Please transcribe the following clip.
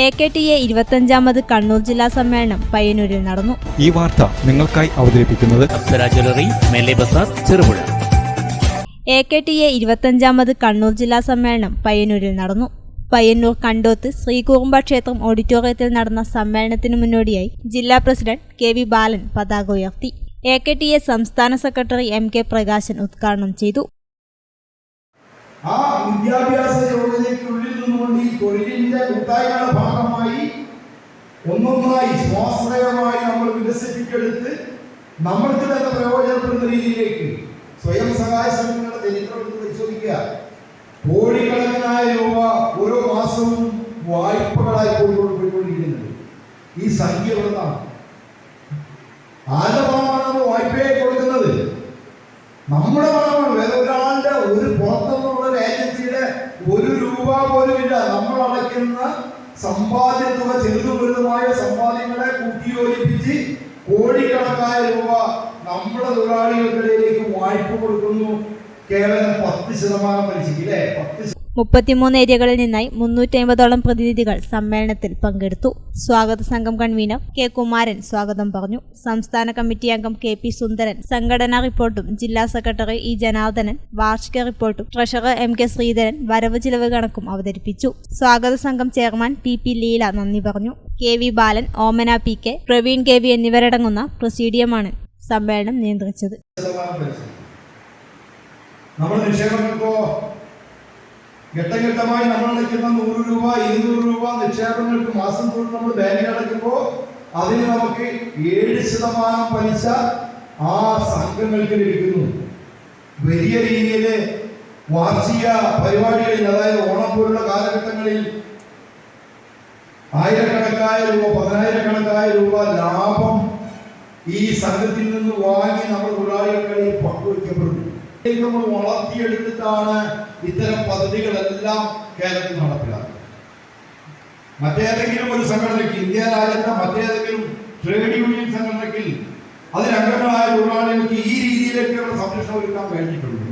A K T A ഇരുപത്തഞ്ചാമത് കണ്ണൂർ ജില്ലാ സമ്മേളനം പയ്യന്നൂരിൽ നടന്നു. ഈ വാർത്ത നിങ്ങൾക്കായി അവതരിപ്പിക്കുന്നത് Cherupuzha. A K T A ഇരുപത്തഞ്ചാമത് Kannur ജില്ലാ സമ്മേളനം പയ്യന്നൂരിൽ നടന്നു. പയ്യന്നൂർ കണ്ടോത്ത് ശ്രീകുറുമ്പ ക്ഷേത്രം ഓഡിറ്റോറിയത്തിൽ നടന്ന സമ്മേളനത്തിന് മുന്നോടിയായി ജില്ലാ പ്രസിഡന്റ് കെ വി ബാലൻ പതാക ഉയർത്തി. എ കെ ടി എ സംസ്ഥാന സെക്രട്ടറി എം കെ പ്രകാശൻ ഉദ്ഘാടനം ചെയ്തു. ആ വിദ്യാഭ്യാസ ഈ തൊഴിലിന്റെ കൂട്ടായ്മയുടെ ഭാഗമായി ഒന്നൊന്നായി സ്വാശ്രയമായി നമ്മൾ വികസിപ്പിച്ചെടുത്ത് നമ്മൾക്ക് തന്നെ പ്രയോജനപ്പെടുന്ന രീതിയിലേക്ക് സ്വയം സഹായ സംഘങ്ങളുടെ ചരിത്രം പരിശോധിക്കുക. കോടിക്കണക്കിനായ രൂപ ഓരോ മാസവും വായ്പകളായി പോയിക്കൊണ്ട് പോയിക്കൊണ്ടിരിക്കുന്നത്. ഈ സംഖ്യ എവിടുന്നാണ് ആരുടെ ഭാഗമാണ് നമ്മൾ കൊടുക്കുന്നത്? നമ്മുടെ ഒരു രൂപ പോലും ഇല്ല. നമ്മൾ അടയ്ക്കുന്ന സമ്പാദ്യ തുക ചെറുതും വലുതുമായ സമ്പാദ്യങ്ങളെ കൂട്ടിയോജിപ്പിച്ച് കോടിക്കണക്കായ രൂപ നമ്മുടെ തൊഴിലാളികൾക്കിടയിലേക്ക് വായ്പ കൊടുക്കുന്നു. കേവലം പത്ത് ശതമാനം പലിശയ്ക്ക് അല്ലേ പത്ത് മുപ്പത്തിമൂന്ന് ഏരിയകളിൽ നിന്നായി മുന്നൂറ്റി അമ്പതോളം പ്രതിനിധികൾ സമ്മേളനത്തിൽ പങ്കെടുത്തു. സ്വാഗത സംഘം കൺവീനർ കെ കുമാരൻ സ്വാഗതം പറഞ്ഞു. സംസ്ഥാന കമ്മിറ്റി അംഗം കെ പി സുന്ദരൻ സംഘടനാ റിപ്പോർട്ടും ജില്ലാ സെക്രട്ടറി ഇ ജനാർദ്ദനൻ വാർഷിക റിപ്പോർട്ടും ട്രഷറർ എം കെ ശ്രീധരൻ വരവ് ചിലവ് കണക്കും അവതരിപ്പിച്ചു. സ്വാഗത സംഘം ചെയർമാൻ പി പി ലീല നന്ദി പറഞ്ഞു. K V Balan Omana P K Praveen K V എന്നിവരടങ്ങുന്ന പ്രസീഡിയമാണ് സമ്മേളനം നിയന്ത്രിച്ചത്. നമ്മൾ നിക്ഷേപങ്ങൾക്കോ ഘട്ടം ഘട്ടമായി നമ്മൾ അടയ്ക്കുന്ന നൂറ് രൂപ ഇരുന്നൂറ് രൂപ നിക്ഷേപങ്ങൾക്ക് മാസം തോറും നമ്മൾ ബാങ്കിൽ അടയ്ക്കുമ്പോൾ അതിന് നമുക്ക് ഏഴ് ശതമാനം പലിശ ആ സംഘങ്ങൾക്ക് ലഭിക്കുന്നു. വലിയ രീതിയിൽ വാർഷിക പരിപാടികളിൽ അതായത് ഓണം പോലുള്ള കാലഘട്ടങ്ങളിൽ ആയിരക്കണക്കായ രൂപ പതിനായിരക്കണക്കായ രൂപ ലാഭം ഈ സംഘത്തിൽ നിന്ന് വാങ്ങി നമ്മൾ നമ്മൾ വളർത്തിയെടുത്തിട്ടാണ് ഇത്തരം പദ്ധതികളെല്ലാം കേരളത്തിൽ നടപ്പിലാക്കുന്നത്. മറ്റേതെങ്കിലും ഒരു സംഘടനയ്ക്ക് ഇന്ത്യ രാജ്യത്തെ മറ്റേതെങ്കിലും ട്രേഡ് യൂണിയൻ സംഘടനയ്ക്ക് അതിനംഗങ്ങളായ തൊഴിലാളികൾക്ക് ഈ രീതിയിലേക്കുള്ള സംരക്ഷണം ഒരുക്കാൻ കഴിഞ്ഞിട്ടുണ്ട്.